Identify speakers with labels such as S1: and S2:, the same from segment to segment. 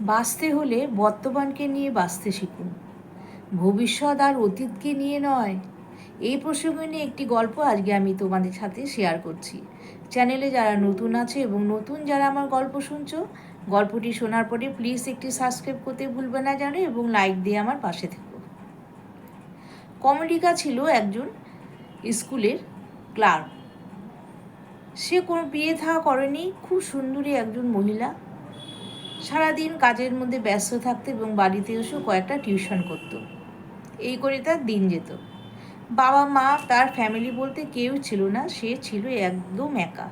S1: বাঁচতে হলে বর্তমানকে নিয়ে বাঁচতে শিখুন। ভবিষ্যৎ আর অতীতকে নিয়ে নয়। এই প্রসঙ্গে নিয়ে একটি গল্প আজকে আমি তোমাদের সাথে শেয়ার করছি। চ্যানেলে যারা নতুন আছে এবং নতুন যারা আমার গল্প শুনছো, গল্পটি শোনার পরে প্লিজ একটি সাবস্ক্রাইব করতে ভুলবে না জানো এবং লাইক দিয়ে আমার পাশে থেকো। কমলিকা ছিল একজন স্কুলের ক্লার্ক সে কোনো বিয়ে থাকা করেনি, খুব সুন্দরী একজন মহিলা। সারাদিন কাজের মধ্যে ব্যস্ত থাকতো এবং বাড়িতে এসেও কয়েকটা টিউশন করত। এই করে তার দিন যেত। বাবা মা, তার ফ্যামিলি বলতে কেউ ছিল না, সে ছিল একদম একা।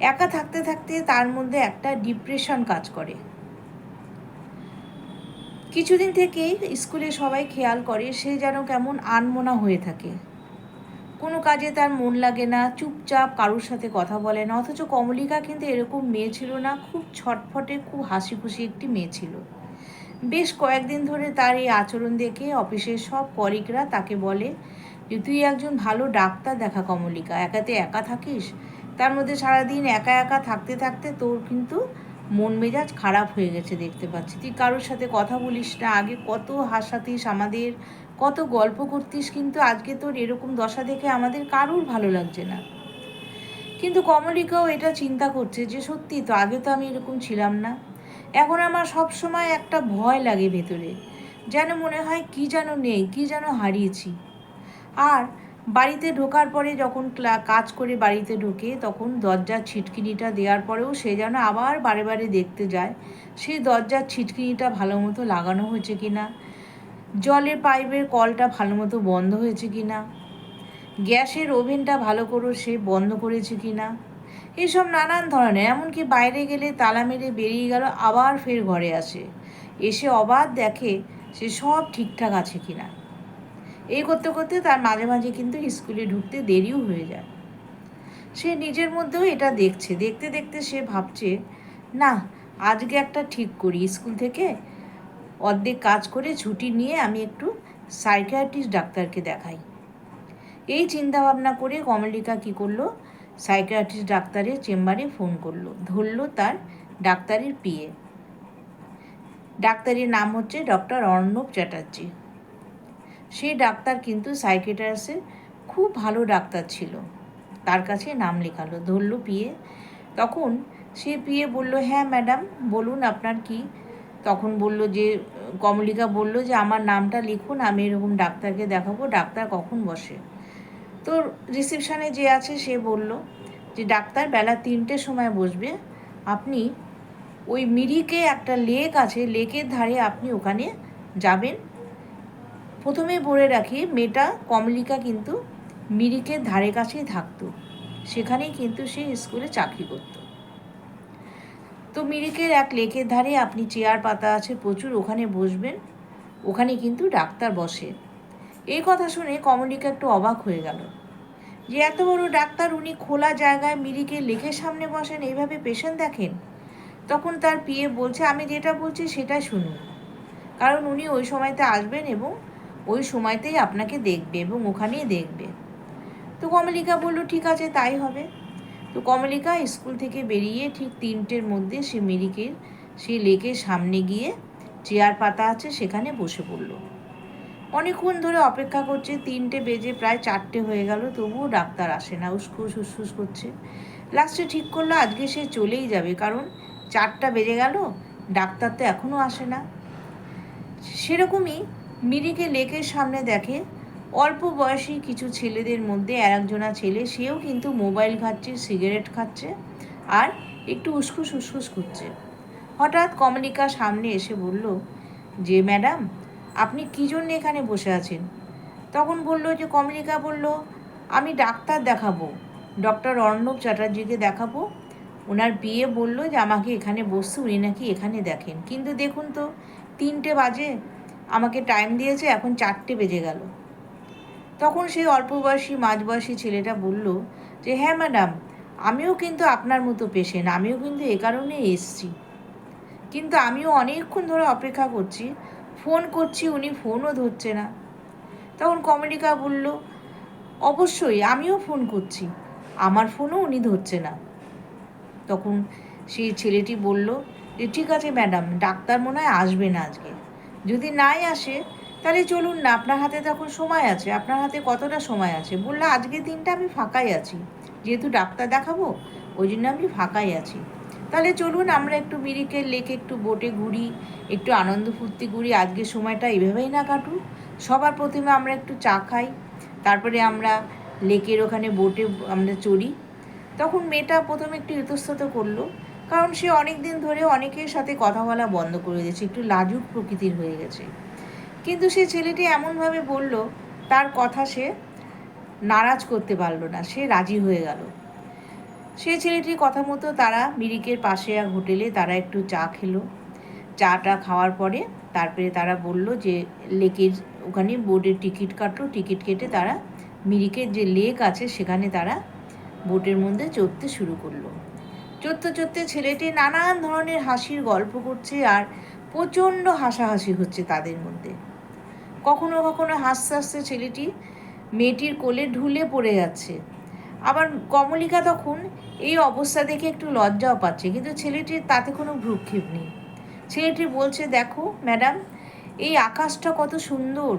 S1: একা থাকতে থাকতে তার মধ্যে একটা ডিপ্রেশন কাজ করে। কিছুদিন থেকেই স্কুলে সবাই খেয়াল করে, সে যেন কেমন আনমনা হয়ে থাকে। কোনো কাজে তার মন লাগে না, চুপচাপ কারোর সাথে কথা বলে না। অথচ কমলিকা কিন্তু এরকম মেয়ে ছিল না, খুব ছটফটে, খুব হাসি খুশি একটি মেয়ে ছিল। বেশ কয়েকদিন ধরে তার এই আচরণ দেখে অফিসের সব কলিগরা তাকে বলে যে, তুই একজন ভালো ডাক্তার দেখা কমলিকা, একাতে একা থাকিস? তার মধ্যে সারাদিন একা একা থাকতে থাকতে তোর কিন্তু মন মেজাজ খারাপ হয়ে গেছে দেখতে পাচ্ছি। তুই কারোর সাথে কথা বলিস না, আগে কত হাসাতিস আমাদের কত গল্প করতিস কিন্তু আজকে তোর এরকম দশা দেখে আমাদের কারুর ভালো লাগছে না। কিন্তু কমলিকাও এটা চিন্তা করছে যে, সত্যি তো আগে তো আমি এরকম ছিলাম না। এখন আমার সব সময় একটা ভয় লাগে ভেতরে। যেন মনে হয় কি যেন নেই, কি যেন হারিয়েছি। আর বাড়িতে ঢোকার পরে যখন কাজ করে বাড়িতে ঢোকে, তখন দরজার ছিটকিনিটা দেওয়ার পরেও সে যেন আবার বারে বারে দেখতে যায় সেই দরজার ছিটকিনিটা ভালো মতো লাগানো হয়েছে কি না জলের পাইপের কলটা ভালো মতো বন্ধ হয়েছে কি না? গ্যাসের ওভেনটা ভালো করে সে বন্ধ করেছে কি না? এসব নানান ধরনের, এমনকি বাইরে গেলে তালা মেরে বেরিয়ে গেল, আবার ফের ঘরে আসে। এসে অবাধ দেখে সে সব ঠিকঠাক আছে কি না। এই করতে করতে তার মাঝে মাঝে কিন্তু স্কুলে ঢুকতে দেরিও হয়ে যায়। সে নিজের মধ্যেও এটা দেখছে, দেখতে দেখতে সে ভাবছে, না, আজকে একটা ঠিক করি, স্কুল থেকে অর্ধেক কাজ করে ছুটি নিয়ে আমি একটু সাইকিয়াট্রিস্ট ডাক্তারকে দেখাই। এই চিন্তা ভাবনা করে কমলিকা কি করল? সাইকিয়াট্রিস্ট ডাক্তারের চেম্বারে ফোন করল। ধরলো তার ডাক্তারের পিএ ডাক্তারের নাম হচ্ছে ডক্টর অর্ণব চ্যাটার্জি। সেই ডাক্তার কিন্তু সাইকেটার্সের খুব ভালো ডাক্তার ছিল। তার কাছে নাম লেখালো, ধরলো পিএ তখন সে পিএ বলল হ্যাঁ ম্যাডাম বলুন আপনার কি তখন বলল যে, কমলিকা বলল যে, আমার নামটা লিখুন, আমি এরকম ডাক্তারকে দেখাবো, ডাক্তার কখন বসে? তো রিসেপশানে যে আছে, সে বলল যে, ডাক্তার বেলা তিনটের সময় বসবে। আপনি ওই মিরিকে একটা লেক আছে, লেকের ধারে আপনি ওখানে যাবেন। প্রথমে বলে রাখি, মেয়েটা কমলিকা কিন্তু মিরিকের ধারে কাছেই থাকতো। সেখানেই কিন্তু সে স্কুলে চাকরি করত। তো মিরিকের এক লেকের ধারে আপনি চেয়ার পাতা আছে প্রচুর, ওখানে বসবেন। ওখানে কিন্তু ডাক্তার বসে। এই কথা শুনে কমলিকা একটু অবাক হয়ে গেল। যে এত বড় ডাক্তার, উনি খোলা জায়গায় মিরিকের লেকের সামনে বসেন, এইভাবে পেশেন্ট দেখেন? তখন তার পিএ বলছে, আমি যেটা বলছি সেটা শুনুন। কারণ উনি ওই সময়তে আসবেন এবং ওই সময়তেই আপনাকে দেখবে এবং ওখানেই দেখবে। তো কমলিকা বলল, ঠিক আছে, তাই হবে। তো কমলিকা স্কুল থেকে বেরিয়ে ঠিক তিনটের মধ্যে সে মিরিকের সেই লেকের সামনে গিয়ে চেয়ার পাতা আছে সেখানে বসে পড়ল। অনেকক্ষণ ধরে অপেক্ষা করছে, তিনটে বেজে প্রায় চারটে হয়ে গেল, তবুও ডাক্তার আসে না উস্কুস উস্কুস করছে। লাস্টে ঠিক করল, আজকে সে চলেই যাবে, কারণ চারটা বেজে গেল, ডাক্তার তো এখনও আসে না। সেরকমই মিরিকে লেকের সামনে দেখে অল্প বয়সী কিছু ছেলেদের মধ্যে আর একজনা ছেলে, সেও কিন্তু মোবাইল ঘাটছে, সিগারেট খাচ্ছে আর একটু উসকুস উসকুস করছে। হঠাৎ কমলিকা সামনে এসে বলল, যে ম্যাডাম, আপনি কী জন্য এখানে বসে আছেন? তখন বলল যে, কমলিকা বলল, আমি ডাক্তার দেখাবো, ডক্টর অর্ণব চ্যাটার্জিকে দেখাবো। ওনার বিয়ে বলল যে, আমাকে এখানে বসতে উনি নাকি এখানে দেখেন। কিন্তু দেখুন তো, তিনটে বাজে, আমাকে টাইম দিয়েছে, এখন চারটে বেজে গেল। তখন সেই অল্প বয়সী মাঝবয়সী ছেলেটা বলল যে হ্যাঁ ম্যাডাম, আমিও কিন্তু আপনার মতো পেশেন্ট, আমিও কিন্তু এ কারণে এসছি। কিন্তু আমিও অনেকক্ষণ ধরে অপেক্ষা করছি, ফোন করছি, উনি ফোনও ধরছে না। তখন কমেডিকা বলল, অবশ্যই, আমিও ফোন করছি, আমার ফোনও উনি ধরছে না। তখন সেই ছেলেটি বলল যে, ঠিক আছে ম্যাডাম, ডাক্তার মনে হয় আসবে না আজকে। যদি নাই আসে তাহলে চলুন না, আপনার হাতে তখন সময় আছে। আপনার হাতে কতটা সময় আছে? বলল, আজকের দিনটা আমি ফাঁকাই আছি। যেহেতু ডাক্তার দেখাবো, ওই জন্য আমি ফাঁকাই আছি। তাহলে চলুন, আমরা একটু মিরিকের লেকে একটু বোটে ঘুরি, একটু আনন্দ ফুর্তি করি। আজকের সময়টা এইভাবেই না কাটুক। সবার প্রথমে আমরা একটু চা খাই, তারপরে আমরা লেকের ওখানে বোটে আমরা চড়ি। তখন মেয়েটা প্রথমে একটু ইতস্তত করল, কারণ সে অনেক দিন ধরে অনেকের সাথে কথা বলা বন্ধ করে দিয়েছে। একটু লাজুক প্রকৃতির হয়ে গেছে। কিন্তু সে ছেলেটি এমনভাবে বলল, তার কথা সে নারাজ করতে পারল না, সে রাজি হয়ে গেল। সে ছেলেটির কথা মতো তারা মিরিকের পাশে এক হোটেলে তারা একটু চা খেলো। চাটা খাওয়ার পরে তারপরে তারা বলল যে, লেকের ওখানে বোটের টিকিট কাটলো। টিকিট কেটে তারা মিরিকের যে লেক আছে, সেখানে তারা বোটের মধ্যে চড়তে শুরু করল। চড়তে চড়তে ছেলেটি নানান ধরনের হাসির গল্প করছে আর প্রচণ্ড হাসাহাসি হচ্ছে তাদের মধ্যে। কখনো কখনো হাসতে হাসতে ছেলেটি মেয়েটির কোলে ঢুলে পড়ে যাচ্ছে। আবার কমলিকা তখন এই অবস্থা দেখে একটু লজ্জাও পাচ্ছে, কিন্তু ছেলেটির তাতে কোনো ভ্রুক্ষেপ নেই। ছেলেটি বলছে, দেখো, ম্যাডাম, এই আকাশটা কত সুন্দর।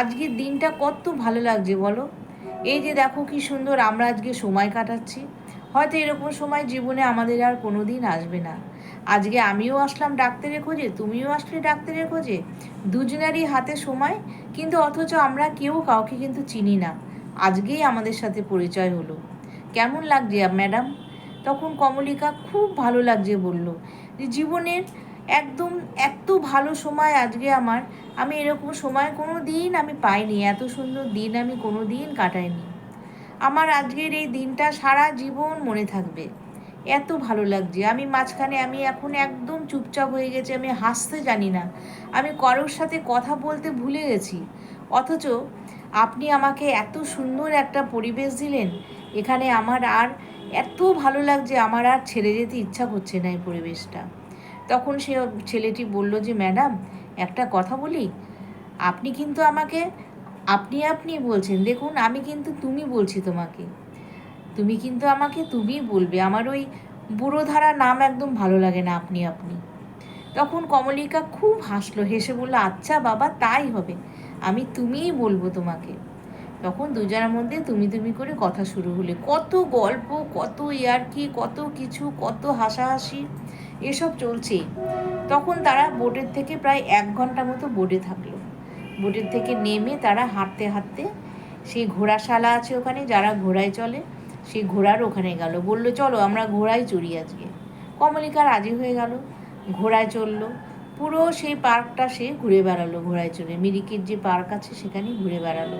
S1: আজকের দিনটা কত ভালো লাগছে, বলো। এই যে দেখো কি সুন্দর, আমরা আজকে সময় কাটাচ্ছি। হয়তো এরকম সময় জীবনে আমাদের আর কোনো দিন আসবে না। আজকে আমিও আসলাম ডাক্তারের খোঁজে, তুমিও আসলে ডাক্তারের খোঁজে। দুজনেরই হাতে সময়, কিন্তু অথচ আমরা কেউ কাউকে কিন্তু চিনি না। আজকেই আমাদের সাথে পরিচয় হলো। কেমন লাগছে ম্যাডাম? তখন কমলিকা খুব ভালো লাগছে বলল। যে জীবনের একদম এত ভালো সময় আজকে আমার, আমি এরকম সময় কোনো দিন আমি পাইনি, এত সুন্দর দিন আমি কোনো দিন কাটাইনি। আমার আজকের এই দিনটা সারা জীবন মনে থাকবে। এত ভালো লাগছে। আমি মাঝখানে, আমি এখন একদম চুপচাপ হয়ে গেছি, আমি হাসতে জানি না। আমি কারোর সাথে কথা বলতে ভুলে গেছি। অথচ আপনি আমাকে এত সুন্দর একটা পরিবেশ দিলেন। এখানে আমার আর এত ভালো লাগছে, আমার আর ছেড়ে যেতে ইচ্ছা করছে না এই পরিবেশটা। তখন সে ছেলেটি বলল যে, ম্যাডাম, একটা কথা বলি। আপনি কিন্তু আমাকে আপনি আপনি বলছেন। দেখুন, আমি কিন্তু তুমি বলছি তোমাকে। তুমি কিন্তু আমাকে তুমিই বলবে। আমার ওই বুড়ো ধারা নাম একদম ভালো লাগে না আপনি আপনি। তখন কমলিকা খুব হাসলো, হেসে বলল আচ্ছা বাবা, তাই হবে। আমি তুমিই বলব তোমাকে। তখন দুজনের মধ্যে তুমি তুমি করে কথা শুরু হলে। কত গল্প, কত ইয়ার্কি, কত কিছু, কত হাসাহাসি, এসব চলছে তখন তারা বোটের থেকে প্রায় এক ঘণ্টা মতো বোটে থাকল। বোটের থেকে নেমে তারা হাঁটতে হাঁটতে সেই ঘোড়াশালা আছে ওখানে, যারা ঘোড়ায় চলে, সেই ঘোড়ার ওখানে গেল। বলল, চলো, আমরা ঘোড়ায় চড়ি আজকে। কমলিকা রাজি হয়ে গেল, ঘোড়ায় চলল পুরো সেই পার্কটা সে ঘুরে বেড়ালো ঘোড়ায় চড়ে। মিরিকের যে পার্ক আছে সেখানেই ঘুরে বেড়ালো।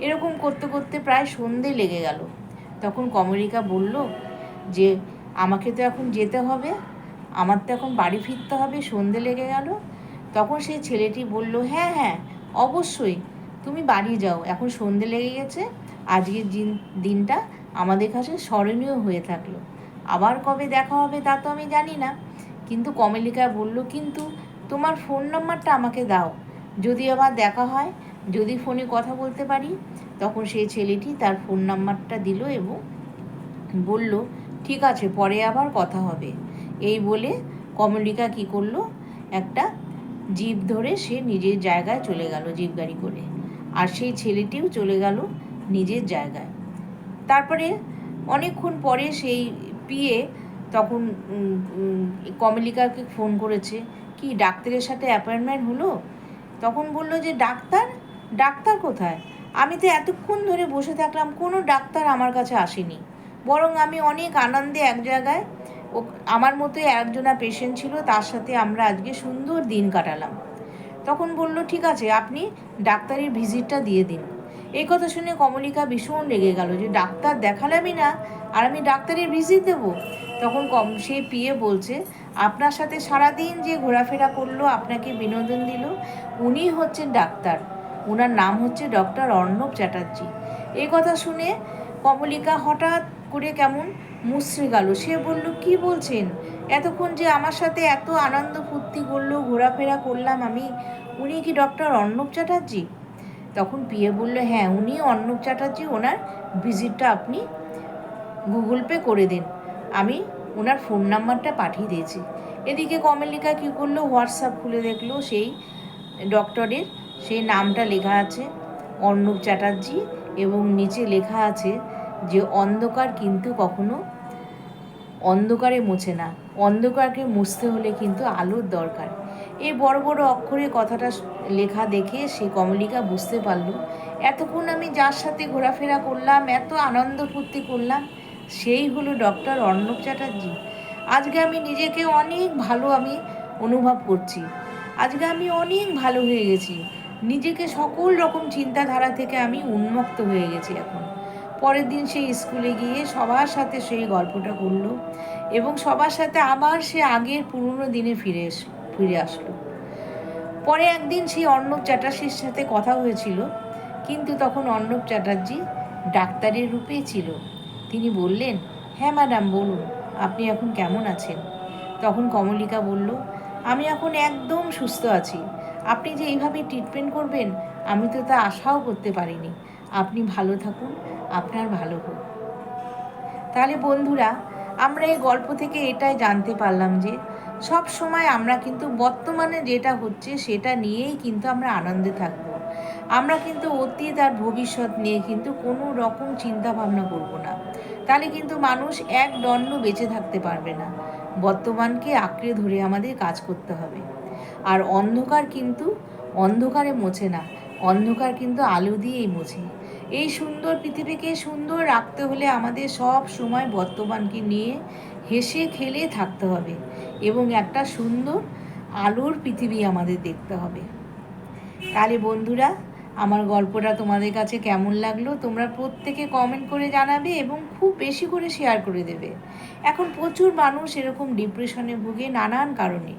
S1: এরকম করতে করতে প্রায় সন্ধে লেগে গেল। তখন কমলিকা বলল যে, আমাকে তো এখন যেতে হবে, আমার তো এখন বাড়ি ফিরতে হবে। সন্ধে লেগে গেল। তখন সেই ছেলেটি বলল হ্যাঁ হ্যাঁ অবশ্যই, তুমি বাড়ি যাও। এখন সন্ধে লেগে গেছে, আজকের দিন দিনটা আমাদের কাছে স্মরণীয় হয়ে থাকল। আবার কবে দেখা হবে তা তো আমি জানি না, কিন্তু কমলিকা বলল, কিন্তু তোমার ফোন নাম্বারটা আমাকে দাও। যদি আবার দেখা হয়, যদি ফোনে কথা বলতে পারি, তখন সেই ছেলেটি তার ফোন নাম্বারটা দিল এবং বলল, ঠিক আছে, পরে আবার কথা হবে। এই বলে কমলিকা কি করল, একটা জিপ ধরে সে নিজের জায়গায় চলে গেল জিপ গাড়ি করে। আর সেই ছেলেটিও চলে গেল নিজের জায়গায়। তারপরে অনেকক্ষণ পরে সেই পিয়ে তখন কমলিকাকে ফোন করেছে, কি, ডাক্তারের সাথে অ্যাপয়েন্টমেন্ট হলো? তখন বলল যে, ডাক্তার? ডাক্তার কোথায়? আমি তো এতক্ষণ ধরে বসে থাকলাম, কোনো ডাক্তার আমার কাছে আসেনি। বরং আমি অনেক আনন্দে এক জায়গায় ও, আমার মতো একজনা পেশেন্ট ছিল, তার সাথে আমরা আজকে সুন্দর দিন কাটালাম। তখন বলল, ঠিক আছে, আপনি ডাক্তারের ভিজিটটা দিয়ে দিন। এই কথা শুনে কমলিকা ভীষণ রেগে গেল যে, ডাক্তার দেখালামই না, আর আমি ডাক্তারের ভিজিট দেবো? তখন কম, সে পিয়ে বলছে, আপনার সাথে সারাদিন যে ঘোরাফেরা করল, আপনাকে বিনোদন দিল, উনি হচ্ছেন ডাক্তার। ওনার নাম হচ্ছে ডক্টর অর্ণব চ্যাটার্জি। এই কথা শুনে কমলিকা হঠাৎ করে কেমন মুচড়ে গেল। সে বলল, কি বলছেন? এতক্ষণ যে আমার সাথে এত আনন্দ ফুর্তি করল ঘোরাফেরা করলাম আমি, উনি কি ডক্টর অর্ণব চ্যাটার্জি? তখন পিয়ে বলল হ্যাঁ উনি অর্ণব চ্যাটার্জি, ওনার ভিজিটটা আপনি গুগল পে করে দিন। আমি ওনার ফোন নাম্বারটা পাঠিয়ে দিয়েছি। এদিকে কমলিকা কী করল, হোয়াটসঅ্যাপ খুলে দেখল, সেই ডক্টরের সেই নামটা লেখা আছে, অর্ণব চ্যাটার্জি, এবং নিচে লেখা আছে যে, অন্ধকার কিন্তু কখনো অন্ধকারে মোছে না। অন্ধকারকে মুছতে হলে কিন্তু আলোর দরকার। এই বড় বড় অক্ষরে কথাটা লেখা দেখে সে কমলিকা বুঝতে পারল, এতক্ষণ আমি যার সাথে ঘোরাফেরা করলাম, এত আনন্দ ফুর্তি করলাম, সেই হলো ডক্টর অর্ণব চ্যাটার্জি। আজকে আমি নিজেকে অনেক ভালো আমি অনুভব করছি। আজকে আমি অনেক ভালো হয়ে গেছি। নিজেকে সকল রকম চিন্তাধারা থেকে আমি উন্মুক্ত হয়ে গেছি এখন। পরের দিন সেই স্কুলে গিয়ে সবার সাথে সেই গল্পটা করল এবং সবার সাথে আবার সে আগের পুরনো দিনে ফিরে এস, ফিরে আসলো। পরে একদিন সেই অর্ণব চ্যাটার্জির সাথে কথা হয়েছিল, কিন্তু তখন অর্ণব চ্যাটার্জি ডাক্তারের রূপেই ছিল। তিনি বললেন হ্যাঁ ম্যাডাম, বলুন, আপনি এখন কেমন আছেন? তখন কমলিকা বলল, আমি এখন একদম সুস্থ আছি। আপনি যে এইভাবে ট্রিটমেন্ট করবেন, আমি তো তা আশাও করতে পারিনি। আপনি ভালো থাকুন, আপনার ভালো হোক। তাহলে বন্ধুরা, আমরা এই গল্প থেকে এটাই জানতে পারলাম যে, সব সময় আমরা কিন্তু বর্তমানে যেটা হচ্ছে সেটা নিয়েই কিন্তু আমরা আনন্দে থাকব। আমরা কিন্তু অতীত আর ভবিষ্যৎ নিয়ে কিন্তু কোনো রকম চিন্তা ভাবনা করব না। তাহলে কিন্তু মানুষ এক দণ্ড বেঁচে থাকতে পারবে না। বর্তমানকে আঁকড়ে ধরে আমাদের কাজ করতে হবে। আর অন্ধকার কিন্তু অন্ধকারে মোছে না। অন্ধকার কিন্তু আলো দিয়েই মোছে। এই সুন্দর পৃথিবীকে সুন্দর রাখতে হলে আমাদের সব সময় বর্তমানকে নিয়ে হেসে খেলে থাকতে হবে এবং একটা সুন্দর আলোর পৃথিবী আমাদের দেখতে হবে। তাহলে বন্ধুরা, আমার গল্পটা তোমাদের কাছে কেমন লাগল? তোমরা প্রত্যেকে কমেন্ট করে জানাবে এবং খুব বেশি করে শেয়ার করে দেবে। এখন প্রচুর মানুষ এরকম ডিপ্রেশনে ভুগে নানান কারণে।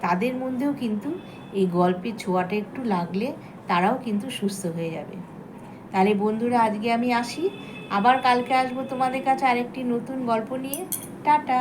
S1: তাদের মধ্যেও কিন্তু এই গল্পের ছোঁয়াটা একটু লাগলে তারাও কিন্তু সুস্থ হয়ে যাবে। তাহলে বন্ধুরা, আজকে আমি আসি। আবার কালকে আসব তোমাদের কাছে আরেকটি নতুন গল্প নিয়ে। টাটা!